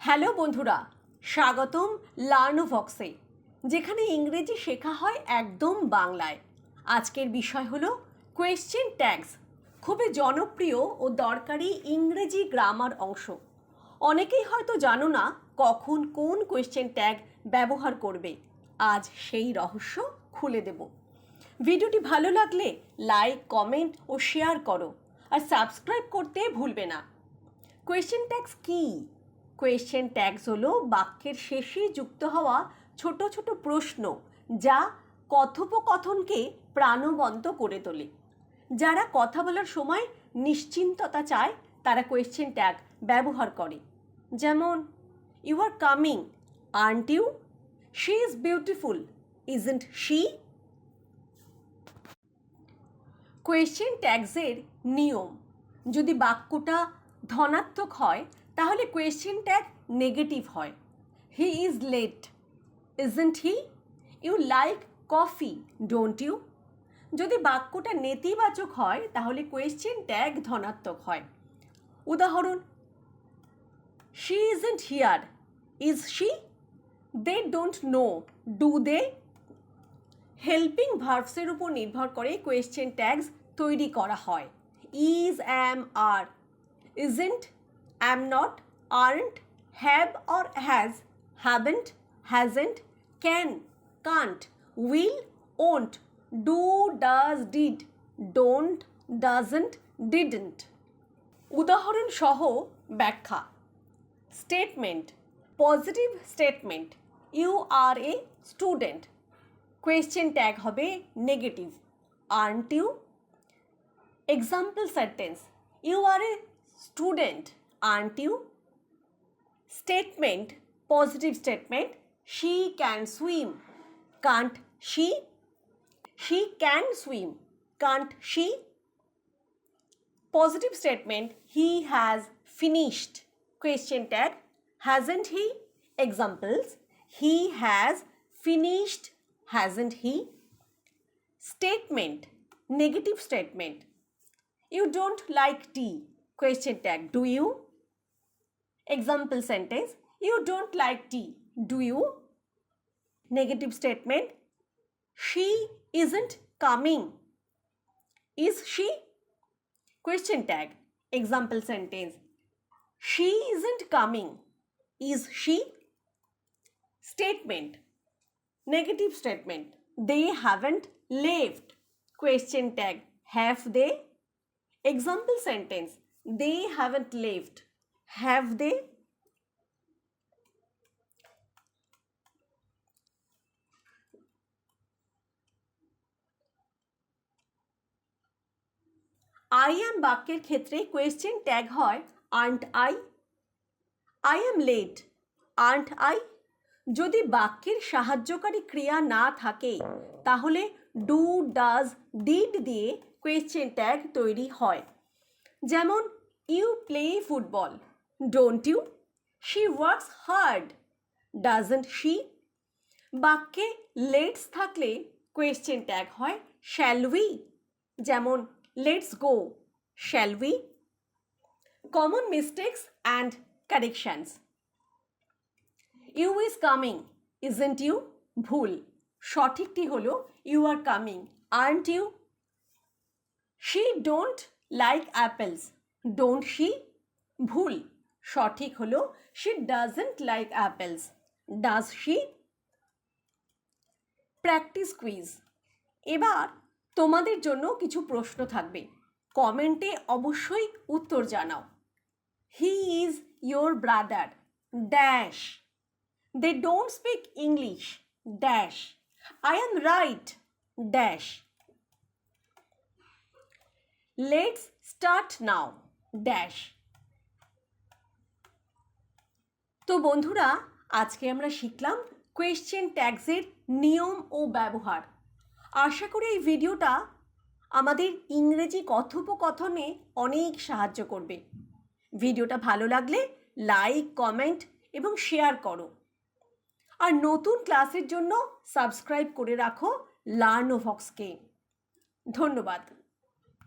Hello বন্ধুরা, স্বাগতম লার্নোভক্সে, যেখানে ইংরেজি শেখা হয় একদম বাংলায়। আজকের বিষয় হলো কোয়েশ্চেন ট্যাগস খুবই জনপ্রিয় ও দরকারি ইংরেজি গ্রামার অংশ। অনেকেই হয়তো জানো না কখন কোন কোয়েশ্চেন ট্যাগ ব্যবহার করবে। আজ সেই রহস্য খুলে দেব। ভিডিওটি ভালো লাগলে লাইক কমেন্ট ও শেয়ার করো। আর সাবস্ক্রাইব করতে ভুলবে না। কোয়েশ্চেন ট্যাগস কী? কোয়েশ্চেন ট্যাগস হলো বাক্যের শেষে যুক্ত হওয়া ছোট ছোট প্রশ্ন যা কথোপকথনকে প্রাণবন্ত করে তোলে। যারা কথা বলার সময় নিশ্চিন্ততা চায়, তারা কোয়েশ্চেন ট্যাগ ব্যবহার করে। যেমন you are coming aren't you she is beautiful is isn't she question ট্যাগসের নিয়ম। যদি বাক্যটা ধনাত্মক হয় তাহলে কোয়েশ্চেন ট্যাগ নেগেটিভ হয়। He is late isn't he? You like coffee, don't you? যদি বাক্যটা নেতিবাচক হয়, তাহলে কোয়েশ্চেন ট্যাগ ধনাত্মক হয়। উদাহরণ, she isn't here, is she? They don't know, do they? Helping ভার্বসের উপর নির্ভর করে কোয়েশ্চেন ট্যাগস তৈরি করা হয়। Is, am, are isn't am not aren't have or has haven't hasn't can can't will won't do does did don't doesn't didn't উদাহরণ সহ ব্যাখ্যা। Statement positive statement you are a student question tag হবে negative aren't you example sentence you are a student aren't you? Statement, positive statement, she can swim. Can't she? She can swim. Can't she? Positive statement, he has finished. Question tag, hasn't he? Examples, he has finished, hasn't he? Statement, negative statement. You don't like tea. Question tag, do you? Example sentence you don't like tea do you negative statement she isn't coming is she Question tag. Example sentence. She isn't coming. Is she? Statement. Negative statement. They haven't left. Question tag. Have they? Example sentence. They haven't left. Have they? I am বাক্যের ক্ষেত্রে question tag হয় aren't I I am late aren't I যদি বাক্যের সাহায্যকারী ক্রিয়া না থাকে, তাহলে ডু ডাজ ডিড দিয়ে কোয়েশ্চেন ট্যাগ তৈরি হয় যেমন you play football don't you she works hard doesn't she বাক্যে লেটস থাকলে কোয়েশ্চেন ট্যাগ হয় শ্যাল উই যেমন let's go shall we common mistakes and corrections you is coming isn't you ভুল। সঠিকটি হলো you are coming aren't you she don't like apples don't she ভুল। সঠিক হলো she doesn't like apples does she practice quiz এবার তোমাদের জন্য কিছু প্রশ্ন থাকবে। কমেন্টে অবশ্যই উত্তর জানাও। He is your brother dash they don't speak English dash I am right dash let's start now dash তো বন্ধুরা, আজকে আমরা শিখলাম কোয়েশ্চেন ট্যাগসের নিয়ম ও ব্যবহার। আশা করি এই ভিডিওটা আমাদের ইংরেজি কথোপকথনে অনেক সাহায্য করবে। ভিডিওটা ভালো লাগলে লাইক কমেন্ট এবং শেয়ার করো। আর নতুন ক্লাসের জন্য সাবস্ক্রাইব করে রাখো লার্নোভক্সকে ধন্যবাদ।